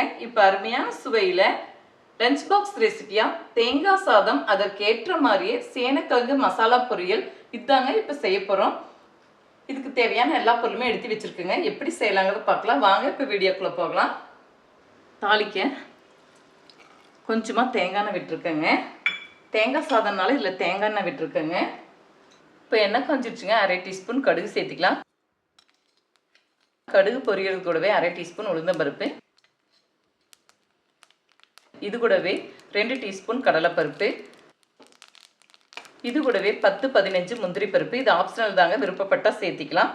வந்திருக்கிறேன் இப்போ அருமையான சுவையில் லஞ்ச் பாக்ஸ் ரெசிபியாக தேங்காய் சாதம் அதற்கேற்ற மாதிரியே சேனக்கிழங்கு மசாலா பொரியல் இதாங்க இப்போ செய்ய போகிறோம் இதுக்கு தேவையான எல்லா பொருளுமே எடுத்து வச்சுருக்குங்க. எப்படி செய்யலாங்கிறத பார்க்கலாம். வாங்க இப்போ வீடியோக்குள்ளே போகலாம். தாளிக்க கொஞ்சமாக தேங்காய் எண்ணெய் விட்டுருக்கேங்க. தேங்காய் சாதம்னால இதில் தேங்காய் எண்ணெய் விட்டுருக்கேங்க. இப்போ எண்ணெய் காஞ்சிடுச்சுங்க அரை டீஸ்பூன் கடுகு சேர்த்திக்கலாம். கடுகு பொரியல் கூடவே அரை டீஸ்பூன் உளுந்தம்பருப்பு. இது கூடவே ரெண்டு டீஸ்பூன் கடலைப்பருப்பு. இது கூடவே பத்து பதினஞ்சு முந்திரி பருப்பு. இது ஆப்ஷனல் தாங்க விருப்பப்பட்டால் சேர்த்திக்கலாம்.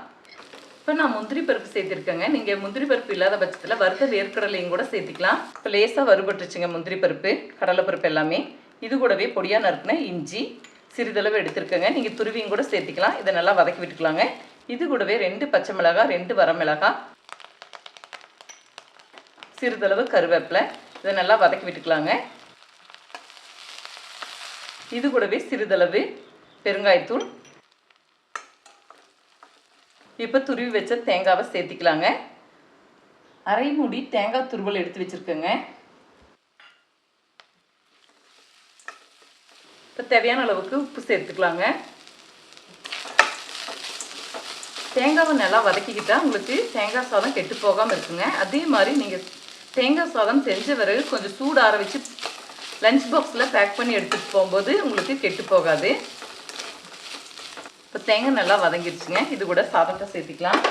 இப்போ நான் முந்திரி பருப்பு சேர்த்திருக்கேங்க. நீங்கள் முந்திரி பருப்பு இல்லாத பட்சத்தில் வறுத்த வேர்க்கடலையும் கூட சேர்த்துக்கலாம். இப்போ லேசாக வறுபட்டுருச்சுங்க முந்திரி பருப்பு கடலைப்பருப்பு எல்லாமே. இது கூடவே பொடியாக நறுக்குன இஞ்சி சிறிதளவு எடுத்துருக்கேங்க. நீங்கள் துருவியும் கூட சேர்த்துக்கலாம். இதை நல்லா வதக்கி விட்டுக்கலாங்க. இது கூடவே ரெண்டு பச்சை மிளகாய் ரெண்டு வரமிளகாய் சிறிதளவு கருவேப்பிலை. இதை நல்லா வதக்கி விட்டுக்கலாங்க. இது கூடவே சிறிதளவு பெருங்காயத்தூள். இப்போ துருவி வச்ச தேங்காவை சேர்த்திக்கலாங்க. அரை மூடி தேங்காய் துருவல் எடுத்து வச்சுருக்கேங்க. இப்போ தேவையான அளவுக்கு உப்பு சேர்த்துக்கலாங்க. தேங்காவை நல்லா வதக்கிக்கிட்டால் உங்களுக்கு தேங்காய் சாதம் கெட்டு போகாமல் இருக்குங்க. அதே மாதிரி நீங்கள் தேங்காய் சாதம் செஞ்ச பிறகு கொஞ்சம் சூடு ஆற வச்சு லஞ்ச் பாக்ஸில் பேக் பண்ணி எடுத்துகிட்டு போகும்போது உங்களுக்கு கெட்டு போகாது. இப்போ தேங்காய் நல்லா வதங்கிடுச்சுங்க. இது கூட சாதத்தை சேர்த்துக்கலாம்.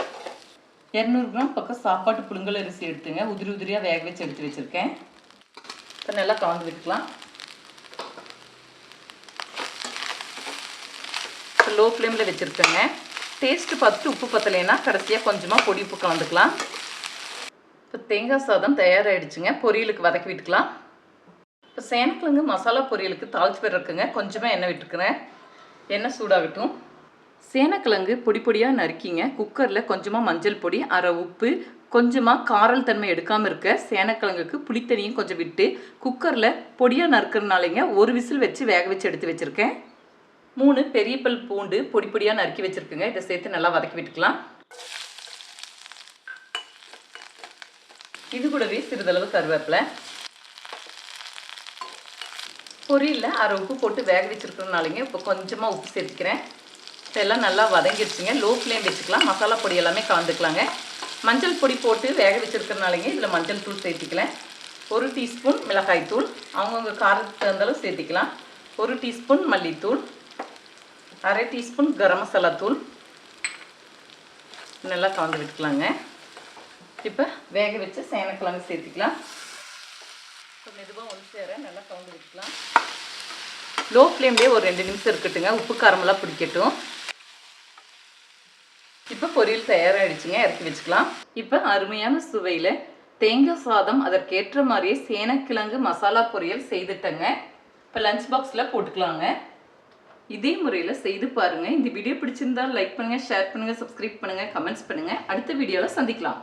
இரநூறு கிராம் பக்கம் சாப்பாட்டு புழுங்கல் அரிசி எடுத்துங்க. உதிரி உதிரியாக வேக வச்சு எடுத்து வச்சுருக்கேன். இப்போ நல்லா கலந்து விட்டுக்கலாம். இப்போ லோ ஃப்ளேமில் வச்சுருக்கேங்க. டேஸ்ட்டு பார்த்துட்டு உப்பு பத்தலைன்னா கடைசியாக கொஞ்சமாக பொடி உப்பு கலந்துக்கலாம். இப்போ தேங்காய் சாதம் தயாராகிடுச்சுங்க பொரியலுக்கு வதக்கி விட்டுக்கலாம். இப்போ சேனக்கிழங்கு மசாலா பொரியலுக்கு தாளிச்சு போடுறதுக்குங்க கொஞ்சமாக எண்ணெய் விட்டுருக்குறேன் எண்ணெய் சூடாகட்டும். சேனக்கிழங்கு பொடி பொடியாக நறுக்கிங்க. குக்கரில் கொஞ்சமாக மஞ்சள் பொடி அரை உப்பு கொஞ்சமாக காரல் தன்மை எடுக்காமல் இருக்க சேனக்கிழங்குக்கு புளித்தண்ணியும் கொஞ்சம் விட்டு குக்கரில் பொடியாக நறுக்கிறனாலேங்க ஒரு விசில் வச்சு வேக வச்சு எடுத்து வச்சுருக்கேன். மூணு பெரிய பல் பூண்டு பொடி பொடியாக நறுக்கி வச்சுருக்குங்க. இதை சேர்த்து நல்லா வதக்கி விட்டுக்கலாம். இது கூடவே சிறிதளவு கருவேப்பிலை. பொரியலில் அரை உப்பு போட்டு வேக வச்சுருக்கிறனாலேங்க இப்போ கொஞ்சமாக உப்பு சேர்த்துக்கிறேன். இதெல்லாம் நல்லா வதங்கிடுச்சுங்க. லோ ஃப்ளேம் வச்சுக்கலாம். மசாலா பொடி எல்லாமே கலந்துக்கலாங்க. மஞ்சள் பொடி போட்டு வேக வச்சுருக்கிறனாலேங்க இதில் மஞ்சள் தூள் சேர்த்திக்கலாம். ஒரு டீஸ்பூன் மிளகாய் தூள். அவங்கவுங்க காரத்துக்கு தகுந்தாலும் சேர்த்திக்கலாம். ஒரு டீஸ்பூன் மல்லித்தூள். அரை டீஸ்பூன் கரம் மசாலா தூள். நல்லா கலந்து விட்டுக்கலாங்க. இப்போ வேக வச்சு சேனக்கிழங்கு சேர்த்துக்கலாம். இப்போ மெதுவாக ஒன்று சேர நல்லா கலந்து வச்சுக்கலாம் லோ ஃப்ளேம்லேயே ஒரு ரெண்டு நிமிஷம் இருக்கட்டுங்க. உப்பு காரமெல்லாம் பிடிக்கட்டும். இப்போ பொரியல் தயாராகிடுச்சுங்க இறக்கி வச்சுக்கலாம். இப்போ அருமையான சுவையில் தேங்காய் சாதம் அதற்கேற்ற மாதிரியே சேனக்கிழங்கு மசாலா பொரியல் செய்துட்டேங்க. இப்போ லஞ்ச் பாக்ஸில் போட்டுக்கலாங்க. இதே முறையில் செய்து பாருங்கள் இந்த வீடியோ பிடிச்சிருந்தா லைக் பண்ணுங்கள் ஷேர் பண்ணுங்கள் சப்ஸ்கிரைப் பண்ணுங்கள் கமெண்ட்ஸ் பண்ணுங்கள் அடுத்த வீடியோவில் சந்திக்கலாம்.